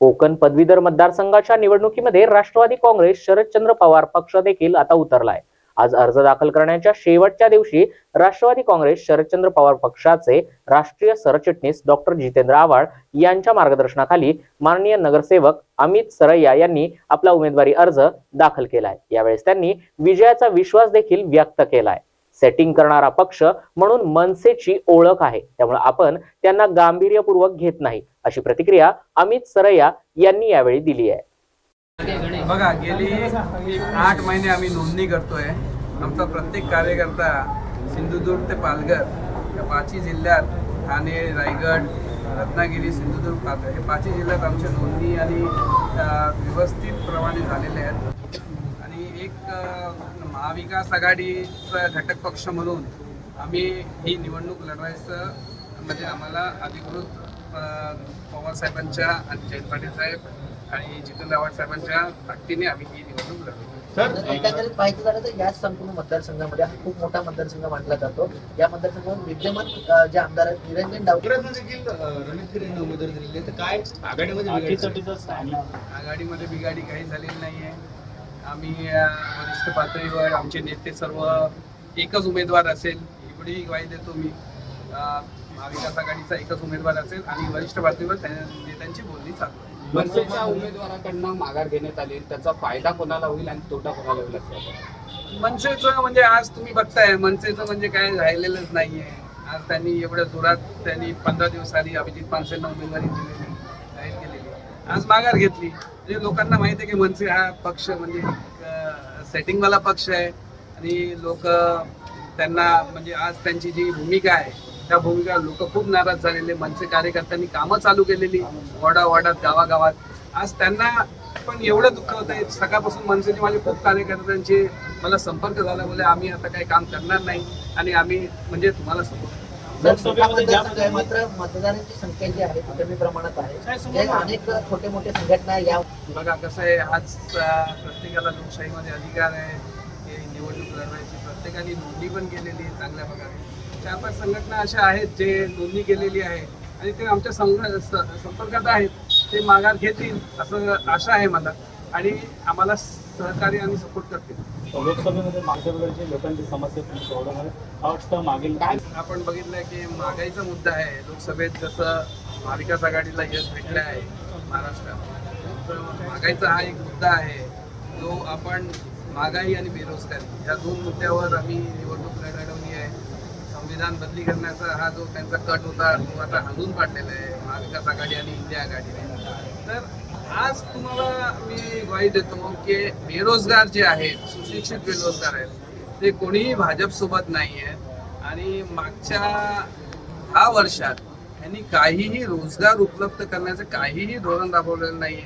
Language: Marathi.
कोकण पदवीधर मतदारसंघाच्या निवडणुकीमध्ये राष्ट्रवादी काँग्रेस शरदचंद्र पवार पक्ष देखील आता उतरलाय. आज अर्ज दाखल करण्याच्या शेवटच्या दिवशी राष्ट्रवादी काँग्रेस शरदचंद्र पवार पक्षाचे राष्ट्रीय सरचिटणीस डॉक्टर जितेंद्र आव्हाड यांच्या मार्गदर्शनाखाली माननीय नगरसेवक अमित सरैया यांनी आपला उमेदवारी अर्ज दाखल केलाय. यावेळेस त्यांनी विजयाचा विश्वास देखील व्यक्त केलाय. सेटिंग करणारा पक्ष म्हणून मनसेची ओळख आहे. त्यामुळे आपण त्यांना गांभीर्यपूर्वक घेत नाही अशी प्रतिक्रिया अमित सरैया यांनी यावेळी दिली आहे. बघा गेली आठ महिने आम्ही नोंदणी करतोय. आमचा प्रत्येक कार्यकर्ता सिंधुदुर्ग ते पालघर या पाचही जिल्ह्यात ठाणे रायगड रत्नागिरी सिंधुदुर्ग पालघर हे पाचही जिल्ह्यात आमच्या नोंदणी आणि व्यवस्थित प्रमाणे झालेले आहेत. महाविकास आघाडीचा घटक पक्ष म्हणून आम्ही ही निवडणूक लढवायचं म्हणजे आम्हाला अधिकृत अ, पवार साहेबांच्या आणि जयंत पाटील साहेब आणि जितेंद्र आव्हाड साहेबांच्या ताकदीने आम्ही ही निवडणूक लढवतो तर एकंदरीत पाहिजे झालं तर या संपूर्ण मतदारसंघामध्ये हा खूप मोठा मतदारसंघ मानला जातो. या मतदारसंघात विद्यमान जे आमदार आहेत निरंजन देखील उमेदवारी दिलेली तर काय आघाडीमध्ये बिघाडी आघाडीमध्ये बिघाडी काही झालेली नाही आहे आम्ही वरिष्ठ पातळीवर आमचे नेते सर्व एकच उमेदवार असेल एवढी ग्वाही देतो मी. महाविकास आघाडीचा एकच उमेदवार असेल आणि वरिष्ठ पातळीवर त्या नेत्यांची बोलणी चालू आहे. मनसेच्या उमेदवाराकडनं माघार घेण्यात आली त्याचा फायदा कोणाला होईल आणि तोटा कोणाला होईल असं? मनसेचं म्हणजे आज तुम्ही बघताय मनसेचं म्हणजे काय राहिलेलंच नाहीये. आज त्यांनी एवढ्या जोरात त्यांनी पंधरा दिवस आधी अभिजित पानसेंना उमेदवारी दिलेली आज माघार घेतली. म्हणजे लोकांना माहिती आहे की मनसे हा पक्ष म्हणजे सेटिंगवाला पक्ष आहे. आणि लोक त्यांना म्हणजे आज त्यांची जी भूमिका आहे त्या भूमिका लोक खूप नाराज झालेले. मनसे कार्यकर्त्यांनी कामं चालू केलेली. वडा वाडात गावागावात. आज त्यांना पण एवढं दुःख होत. आहे सकाळपासून मनसेचे माझे खूप कार्यकर्त्यांचे मला संपर्क झाला. बोले आम्ही आता काही काम करणार नाही. आणि आम्ही म्हणजे तुम्हाला सपोर्ट आहे मात्र मतदारांची संख्या जी आहे ती कमी प्रमाणात आहे. अनेक छोटे मोठे संघटना या बघा कसं आहे आज प्रत्येकाला लोकशाहीमध्ये अधिकार आहे. हे निवडणूक लढवायची प्रत्येकाने नोंदणी पण केलेली आहे चांगल्या प्रकारे. चार पाच संघटना अशा आहेत जे नोंदणी केलेली आहे आणि ते आमच्या संघ संपर्कात आहेत. ते माघार घेतील असं आशा आहे मला. आणि आम्हाला सहकार्य आणि सपोर्ट करतील. लोकसभेमध्ये मागच्या वेळेची लोकांची समस्या सोडवणार मागील काय? आपण बघितलं की महागाईचा मुद्दा आहे. लोकसभेत जसं महाविकास आघाडीला यश भेटलं आहे महाराष्ट्रात तर महागाईचा हा एक मुद्दा आहे. जो आपण महागाई आणि बेरोजगारी या दोन मुद्द्यावर आम्ही निवडणूक लढवली आहे. संविधान बदली करण्याचा हा जो त्यांचा कट होता तो आता हाणून पाडलेला आहे. महाविकास आघाडी आणि इंडिया आघाडीने तर आज तुम्हाला मी ग्वाही देतो की बेरोजगार जे आहेत सुशिक्षित बेरोजगार आहेत ते कोणीही भाजपसोबत नाही आहेत आणि मागच्या दहा वर्षात यांनी काहीही रोजगार उपलब्ध करण्याचं काहीही धोरण राबवलेलं नाही आहे